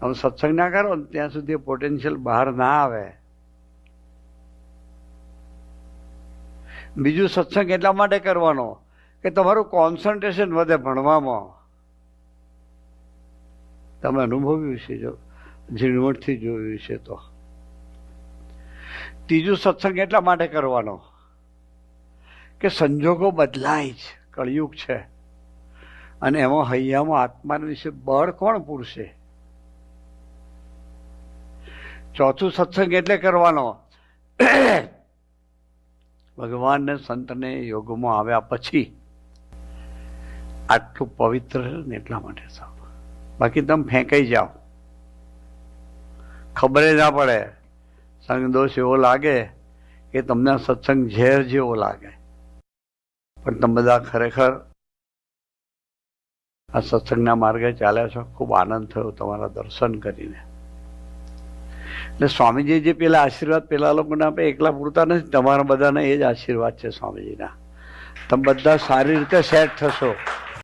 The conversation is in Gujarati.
તમે સત્સંગ ના કરો ત્યાં સુધી પોટેન્શિયલ બહાર ના આવે. બીજું સત્સંગ એટલા માટે કરવાનો કે તમારું કોન્સન્ટ્રેશન વધે ભણવામાં. તમે અનુભવ્યું છે જો, ઝીણવટથી જોયું છે તો. ત્રીજું સત્સંગ એટલા માટે કરવાનો કે સંજોગો બદલાય છે કળિયુગ છે. અને એમાં હૈયામાં આત્માના વિશે બળ કોણ પૂરશે? ચોથું સત્સંગ એટલે કરવાનો. ભગવાન ને સંતને યોગમાં આવ્યા પછી આટલું પવિત્ર ને એટલા માટે સાવ બાકી તમે ફેંકાઈ જાઓ. ખબર ના પડે. સંગદોષ એવો લાગે કે તમને સત્સંગ ઝેર જેવો લાગે. પણ તમે બધા ખરેખર આ સત્સંગના માર્ગે ચાલ્યા છો. ખૂબ આનંદ થયો તમારા દર્શન કરીને. એટલે સ્વામીજી જે પેલા આશીર્વાદ પેલા લોકોને આપે એકલા પૂરતા નથી, તમારા બધાને એ જ આશીર્વાદ છે સ્વામીજીના. તમે બધા સારી રીતે સેટ થશો.